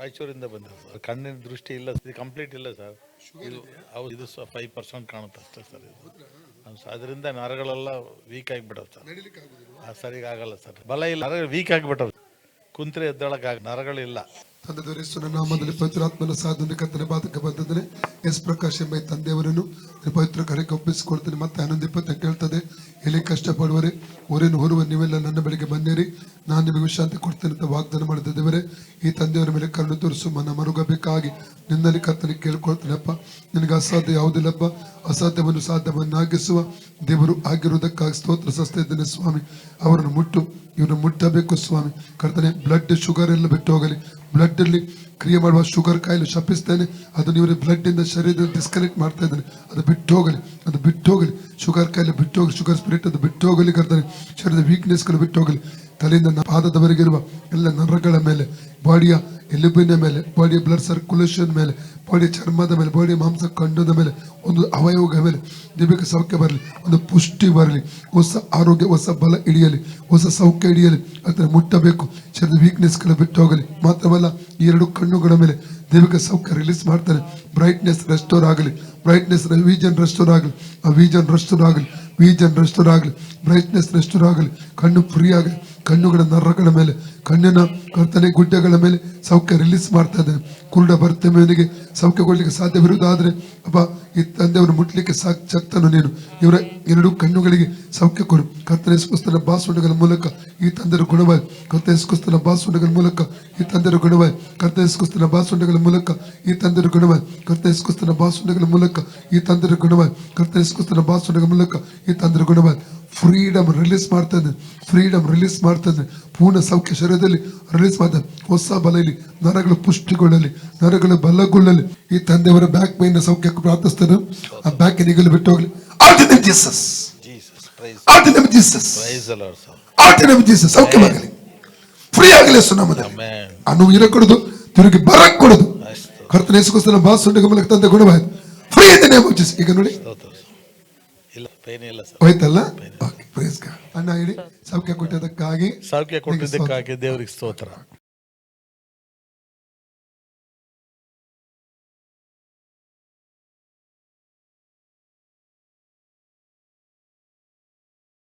ರಾಯಚೂರಿಂದ ಬಂದಿದೆ ಸರ್ ಕಣ್ಣಿನ ದೃಷ್ಟಿ ಇಲ್ಲ ಇದು ಕಂಪ್ಲೀಟ್ ಇಲ್ಲ ಸರ್. ಇದು ಹೌದು ಇದು ಫೈವ್ ಪರ್ಸೆಂಟ್ ಕಾಣುತ್ತೆ ಅಷ್ಟೇ ಸರ್ ಇದು. ಹೌದು ಸರ್, ಅದರಿಂದ ನರಗಳೆಲ್ಲ ವೀಕ್ ಆಗಿಬಿಡುತ್ತೆ ಸರ್. ಆ, ಸರಿಗೆ ಆಗಲ್ಲ ಸರ್. ಬಲ ಇಲ್ಲ ನರ ವೀಕ್ ಆಗಿಬಿಟ್ಟವು ಕುಂತ್ರೆ ಎದ್ದಳಕ್ಕಾಗ ನರಗಳಿಲ್ಲ. ತಂದೆ ದೊರೆಸುವ ನಾಮದಲ್ಲಿ ಪವಿತ್ರಾತ್ಮನ ಸಾಧನೆ ಕತ್ತನೆ ಬಾಧಕ ಬಂದಿದ್ದೇನೆ ಎಸ್ ಪ್ರಕಾಶ್ ಎಂಬ ತಂದೆಯವರನ್ನು ಪವಿತ್ರ ಕರೆಗೆ ಒಪ್ಪಿಸಿಕೊಡ್ತೇನೆ. ಮತ್ತೆ ಹನ್ನೊಂದು ಇಪ್ಪತ್ತಕ್ಕೆ ಹೇಳ್ತದೆ ಎಲ್ಲಿ ಕಷ್ಟಪಡುವರೆ ಊರಿನ ಹೊರುವ ನೀವೆಲ್ಲ ನನ್ನ ಬಳಿಗೆ ಬಂದಿರಿ ನಾನು ನಿಮಗೆ ವಿಶ್ರಾಂತಿ ಕೊಡ್ತೇನೆ ಅಂತ ವಾಗ್ದಾನ ಮಾಡಿದ ದೇವರೇ, ಈ ತಂದೆಯವರ ಮೇಲೆ ಕರುಣೆ ತೋರಿಸು, ಮನ ಮರುಗಬೇಕಾಗಿ. ನಿನ್ನಲ್ಲಿ ಕರ್ತನೆ ಕೇಳ್ಕೊಳ್ತಾನಪ್ಪ. ನಿನಗೆ ಅಸಾಧ್ಯ ಯಾವುದಿಲ್ಲಪ್ಪ. ಅಸಾಧ್ಯವನ್ನು ಸಾಧ್ಯವನ್ನಾಗಿಸುವ ದೇವರು ಆಗಿರುವುದಕ್ಕಾಗಿ ಸ್ತೋತ್ರ ಸಸ್ತಾ ಇದ್ದೇನೆ ಸ್ವಾಮಿ. ಅವರನ್ನು ಮುಟ್ಟು ಇವನು ಮುಟ್ಟಬೇಕು ಸ್ವಾಮಿ. ಕರ್ತನೆ ಬ್ಲಡ್ ಶುಗರ್ ಎಲ್ಲ ಬಿಟ್ಟು ಹೋಗಲಿ ಬ್ಲಡ್ ಅಲ್ಲಿ ಕ್ರಿಯೆ ಮಾಡುವ ಶುಗರ್ ಕಾಯಿಲೆ ಶಪಿಸ್ತೇನೆ. ಅದು ಇವರ ಬ್ಲಡ್ ಇಂದ ಶರೀರ ಡಿಸ್ಕನೆಕ್ಟ್ ಮಾಡ್ತಾ ಇದ್ದಾನೆ. ಅದು ಬಿಟ್ಟು ಹೋಗಲಿ ಅದು ಬಿಟ್ಟು ಹೋಗಲಿ ಶುಗರ್ ಕಾಯಿಲೆ ಬಿಟ್ಟು ಹೋಗಲಿ ಶುಗರ್ ಸ್ಪಿರಿಟ್ ಅದು ಬಿಟ್ಟು ಹೋಗಲಿ ಕರ್ತನೆ. ಶರೀರದ ವೀಕ್ನೆಸ್ಗಳು ಬಿಟ್ಟು ಹೋಗಲಿ ತಲೆಯಿಂದ ಪಾದದವರೆಗಿರುವ ಎಲ್ಲ ನರಗಳ ಮೇಲೆ, ಬಾಡಿಯ ಎಲುಬಿನ ಮೇಲೆ, ಬಾಡಿಯ ಬ್ಲಡ್ ಸರ್ಕ್ಯುಲೇಷನ್ ಮೇಲೆ, ಬಾಡಿಯ ಚರ್ಮದ ಮೇಲೆ, ಬಾಡಿಯ ಮಾಂಸ ಕಂಡದ ಮೇಲೆ, ಒಂದು ಅವಯವಗಳ ಮೇಲೆ ದೈವಿಕ ಸೌಖ್ಯ ಬರಲಿ, ಒಂದು ಪುಷ್ಟಿ ಬರಲಿ, ಹೊಸ ಆರೋಗ್ಯ, ಹೊಸ ಬಲ ಹಿಡಿಯಲಿ, ಹೊಸ ಸೌಖ್ಯ ಹಿಡಿಯಲಿ ಅದನ್ನು ಮುಟ್ಟಬೇಕು, ಶರೀರದ ವೀಕ್ನೆಸ್ಗಳು ಬಿಟ್ಟು ಹೋಗಲಿ. ಮಾತ್ರವಲ್ಲ, ಈ ಎರಡು ಕಣ್ಣುಗಳ ಮೇಲೆ ದೈವಿಕ ಸೌಖ್ಯ ರಿಲೀಸ್ ಮಾಡ್ತಾರೆ. ಬ್ರೈಟ್ನೆಸ್ ರೆಸ್ಟೋರ್ ಆಗಲಿ ಬ್ರೈಟ್ನೆಸ್ ವಿಜನ್ ರೆಸ್ಟೋರ್ ಆಗಲಿ, ಆ ವಿಜನ್ ರೆಸ್ಟೋರ್ ಆಗಲಿ ವಿಜನ್ ರೆಸ್ಟೋರ್ ಆಗಲಿ ಬ್ರೈಟ್ನೆಸ್ ರೆಸ್ಟೋರ್ ಆಗಲಿ, ಕಣ್ಣು ಫ್ರೀ ಆಗಲಿ ಕಣ್ಣುಗಳ ನರಗಳ ಮೇಲೆ, ಕಣ್ಣಿನ ಕರ್ತನೆ ಗುಡ್ಡೆಗಳ ಮೇಲೆ ಸೌಖ್ಯ ರಿಲೀಸ್ ಮಾಡ್ತಾ ಇದ್ದಾನೆ. ಕುರುಡ ಭರ್ತಮೇನಿಗೆ ಸೌಖ್ಯ ಕೊಡ್ಲಿಕ್ಕೆ ಸಾಧ್ಯವಿರುವುದಾದ್ರೆ ಅಪ್ಪ ಈ ತಂದೆಯವರು ಮುಟ್ಲಿಕ್ಕೆ ಸಾಕ್ ಶಕ್ತನು ನೀನು. ಇವರ ಎರಡು ಕಣ್ಣುಗಳಿಗೆ ಸೌಖ್ಯ ಕೊಡು. ಕರ್ತನೆ ಸ್ಕುಸ್ತನ ಬಾಸುಂಡಗಳ ಮೂಲಕ ಈ ತಂದೆಯ ಗುಣವಾಯ್. ಕರ್ತನೆ ಸ್ಕುಸ್ತನ ಬಾಸುಂಡಗಳ ಮೂಲಕ ಈ ತಂದೆಯ ಗುಣವಾಯ್. ಕರ್ತನೆ ಸ್ಕುಸ್ತನ ಬಾಸುಂಡಗಳ ಮೂಲಕ ಈ ತಂದೆಯ ಗುಣವಾಯ್. ಕರ್ತನೆ ಸ್ಕುಸ್ತನ ಬಾಸುಂಡಗಳ ಮೂಲಕ ಈ ತಂದೆಯ ಗುಣವಾಯ್. ಕರ್ತನೆ ಸ್ಕುಸ್ತನ ಬಾಸುಂಡಗಳ ಮೂಲಕ ಈ ತಂದೆಯ ಗುಣವಾಯ್. ಫ್ರೀಡಮ್ ರಿಲೀಸ್ ಮಾಡ್ತಾ ಫ್ರೀಡಂ ಫ್ರೀಡಮ್ ರಿಲೀಸ್ ಮಾಡ್ತಾ ಇದ್ದಾನೆ ಪೂರ್ಣ ಸೌಖ್ಯ ಶರೀರದಲ್ಲಿ ರಿಲೀಸ್ ಮಾಡ್ತಾನೆ ಹೊಸ ಬಲ ಇಲ್ಲಿ ನರಗಳು ಪುಷ್ಟಿಗೊಳ್ಳಲಿ ನರಗಳು ಬಲಗೊಳ್ಳಲಿ ಈ ತಂದೆಯವರ ಬ್ಯಾಕ್ ಮೈನ ಸೌಖ್ಯಕ್ಕೆ ಪ್ರಾರ್ಥಿಸ್ತಾನೆ. ಆ ಬ್ಯಾಕ್ ನಿಗಲು ಬಿಟ್ಟು ಹೋಗಲಿ. ಜೀಸಸ್ ಜೀಸಸ್ ಸೌಖ್ಯವಾಗಲಿ ಫ್ರೀ ಆಗಲಿ ಸುನಾಮದ ಆಮೇನ್ ಆ ನೋವು ಇರಕೊಡುದು ತಿರುಗಿ ಬರಕ್ ಕೊಡುದು. ಅಷ್ಟು ಕರ್ತನ ಯೇಸುಕ್ರಿಸ್ತನ ಬಾಸುಂಡಿಗೆ ಮೂಲಕ ತಂದೆ ಗುಣವಾಯ್ತು. ಫ್ರೀ ಇದೆ ಈಗ ನೋಡಿ. ಇಲ್ಲ ಪೇನ್ ಇಲ್ಲ ಸರ್. ಹೋಯ್ತಲ್ಲ? ಓಕೆ ಅಣ್ಣ ಹೇಳಿ. ಸೌಖ್ಯ ಕೊಟ್ಟಿದ್ದಕ್ಕಾಗಿ ಸೌಖ್ಯ ಕೊಟ್ಟಿದ್ದಕ್ಕಾಗಿ ದೇವರಿಗೆ ಸ್ತೋತ್ರ.